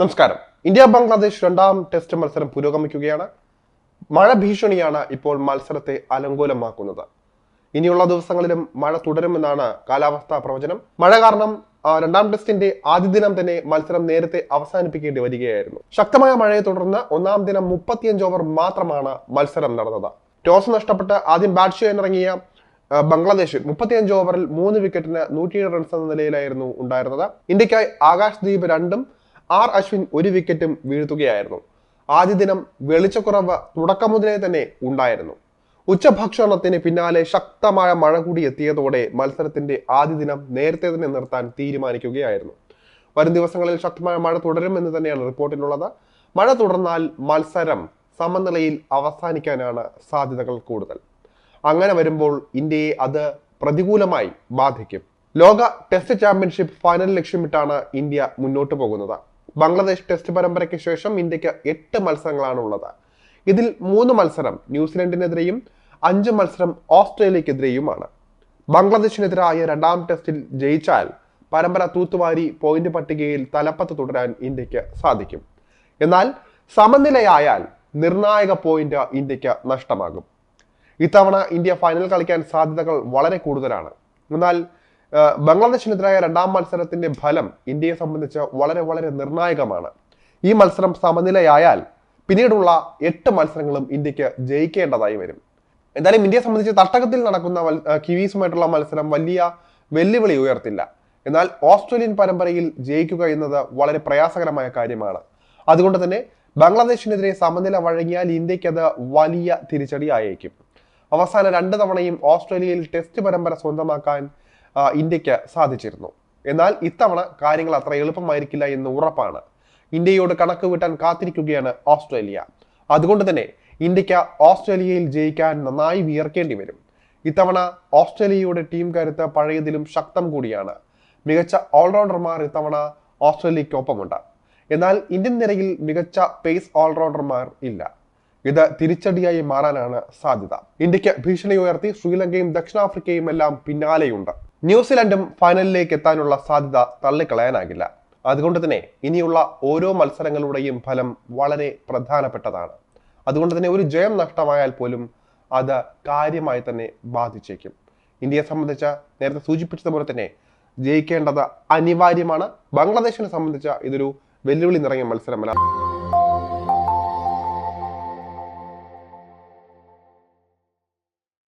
നമസ്കാരം. ഇന്ത്യ ബംഗ്ലാദേശ് രണ്ടാം ടെസ്റ്റ് മത്സരം പുരോഗമിക്കുകയാണ്. മഴ ഭീഷണിയാണ് ഇപ്പോൾ മത്സരത്തെ അലങ്കോലമാക്കുന്നത്. ഇനിയുള്ള ദിവസങ്ങളിലും മഴ തുടരുമെന്നാണ് കാലാവസ്ഥാ പ്രവചനം. മഴ കാരണം രണ്ടാം ടെസ്റ്റിന്റെ ആദ്യ ദിനം തന്നെ മത്സരം നേരത്തെ അവസാനിപ്പിക്കേണ്ടി വരികയായിരുന്നു. ശക്തമായ മഴയെ തുടർന്ന് ഒന്നാം ദിനം മുപ്പത്തിയഞ്ച് ഓവർ മാത്രമാണ് മത്സരം നടന്നത്. ടോസ് നഷ്ടപ്പെട്ട് ആദ്യം ബാറ്റ് ചെയ്യാനിറങ്ങിയ ബംഗ്ലാദേശ് മുപ്പത്തിയഞ്ച് ഓവറിൽ മൂന്ന് വിക്കറ്റിന് നൂറ്റിയേഴ് റൺസ് എന്ന നിലയിലായിരുന്നു ഉണ്ടായിരുന്നത്. ഇന്ത്യക്കായി ആകാശ് ദീപ് രണ്ടും ആർ അശ്വിൻ ഒരു വിക്കറ്റും വീഴ്ത്തുകയായിരുന്നു. ആദ്യ ദിനം വെളിച്ചക്കുറവ് തുടക്കം മുതലേ തന്നെ ഉണ്ടായിരുന്നു. ഉച്ചഭക്ഷണത്തിന് പിന്നാലെ ശക്തമായ മഴ കൂടി എത്തിയതോടെ മത്സരത്തിന്റെ ആദ്യ ദിനം നേരത്തെ തന്നെ നിർത്താൻ തീരുമാനിക്കുകയായിരുന്നു. വരും ദിവസങ്ങളിൽ ശക്തമായ മഴ തുടരുമെന്ന് തന്നെയാണ് റിപ്പോർട്ടിലുള്ളത്. മഴ തുടർന്നാൽ മത്സരം സമനിലയിൽ അവസാനിക്കാനാണ് സാധ്യതകൾ കൂടുതൽ. അങ്ങനെ വരുമ്പോൾ ഇന്ത്യയെ അത് പ്രതികൂലമായി ബാധിക്കും. ലോക ടെസ്റ്റ് ചാമ്പ്യൻഷിപ്പ് ഫൈനൽ ലക്ഷ്യമിട്ടാണ് ഇന്ത്യ മുന്നോട്ട് പോകുന്നത്. ബംഗ്ലാദേശ് ടെസ്റ്റ് പരമ്പരയ്ക്ക് ശേഷം ഇന്ത്യയ്ക്ക് എട്ട് മത്സരങ്ങളാണ് ഉള്ളത് ഇതിൽ മൂന്ന് മത്സരം ന്യൂസിലൻഡിനെതിരെയും അഞ്ച് മത്സരം ഓസ്ട്രേലിയക്കെതിരെയുമാണ്. ബംഗ്ലാദേശിനെതിരായ രണ്ടാം ടെസ്റ്റിൽ ജയിച്ചാൽ പരമ്പര തൂത്തുവാരി പോയിന്റ് പട്ടികയിൽ തലപ്പത്ത് തുടരാൻ ഇന്ത്യയ്ക്ക് സാധിക്കും. എന്നാൽ സമനിലയായാൽ നിർണായക പോയിന്റ് ഇന്ത്യയ്ക്ക് നഷ്ടമാകും. ഇത്തവണ ഇന്ത്യ ഫൈനൽ കളിക്കാൻ സാധ്യതകൾ വളരെ കൂടുതലാണ്. എന്നാൽ ബംഗ്ലാദേശിനെതിരായ രണ്ടാം മത്സരത്തിന്റെ ഫലം ഇന്ത്യയെ സംബന്ധിച്ച് വളരെ വളരെ നിർണായകമാണ്. ഈ മത്സരം സമനിലയായാൽ പിന്നീടുള്ള എട്ട് മത്സരങ്ങളും ഇന്ത്യയ്ക്ക് ജയിക്കേണ്ടതായി വരും. എന്തായാലും ഇന്ത്യയെ സംബന്ധിച്ച് തട്ടകത്തിൽ നടക്കുന്ന കിവീസുമായിട്ടുള്ള മത്സരം വലിയ വെല്ലുവിളി ഉയർത്തില്ല. എന്നാൽ ഓസ്ട്രേലിയൻ പരമ്പരയിൽ ജയിക്കുക എന്നത് വളരെ പ്രയാസകരമായ കാര്യമാണ്. അതുകൊണ്ട് തന്നെ ബംഗ്ലാദേശിനെതിരെ സമനില വഴങ്ങിയാൽ ഇന്ത്യയ്ക്ക് അത് വലിയ തിരിച്ചടിയായേക്കും. അവസാന രണ്ട് തവണയും ഓസ്ട്രേലിയയിൽ ടെസ്റ്റ് പരമ്പര സ്വന്തമാക്കാൻ ഇന്ത്യയ്ക്ക് സാധിച്ചിരുന്നു. എന്നാൽ ഇത്തവണ കാര്യങ്ങൾ അത്ര എളുപ്പമായിരിക്കില്ല എന്ന് ഉറപ്പാണ്. ഇന്ത്യയോട് കണക്ക് വീട്ടാൻ കാത്തിരിക്കുകയാണ് ഓസ്ട്രേലിയ. അതുകൊണ്ട് തന്നെ ഇന്ത്യയ്ക്ക് ഓസ്ട്രേലിയയിൽ ജയിക്കാൻ നന്നായി വിയർക്കേണ്ടി വരും. ഇത്തവണ ഓസ്ട്രേലിയയുടെ ടീം കരുത്ത് പഴയതിലും ശക്തം കൂടിയാണ്. മികച്ച ഓൾറൗണ്ടർമാർ ഇത്തവണ ഓസ്ട്രേലിയക്കൊപ്പമുണ്ട് എന്നാൽ ഇന്ത്യൻ നിരയിൽ മികച്ച പേസ് ഓൾറൗണ്ടർമാർ ഇല്ല. ഇത് തിരിച്ചടിയായി മാറാനാണ് സാധ്യത. ഇന്ത്യയ്ക്ക് ഭീഷണി ഉയർത്തി ശ്രീലങ്കയും ദക്ഷിണാഫ്രിക്കയും എല്ലാം പിന്നാലെയുണ്ട്. ന്യൂസിലൻഡും ഫൈനലിലേക്ക് എത്താനുള്ള സാധ്യത തള്ളിക്കളയാനാകില്ല. അതുകൊണ്ട് തന്നെ ഇനിയുള്ള ഓരോ മത്സരങ്ങളുടെയും ഫലം വളരെ പ്രധാനപ്പെട്ടതാണ്. അതുകൊണ്ട് തന്നെ ഒരു ജയം നഷ്ടമായാൽ പോലും അത് കാര്യമായി തന്നെ ബാധിച്ചേക്കും. ഇന്ത്യയെ സംബന്ധിച്ച നേരത്തെ സൂചിപ്പിച്ചതുപോലെ തന്നെ ജയിക്കേണ്ടത് അനിവാര്യമാണ്. ബംഗ്ലാദേശിനെ സംബന്ധിച്ച ഇതൊരു വെല്ലുവിളി നിറഞ്ഞ മത്സരമല്ല.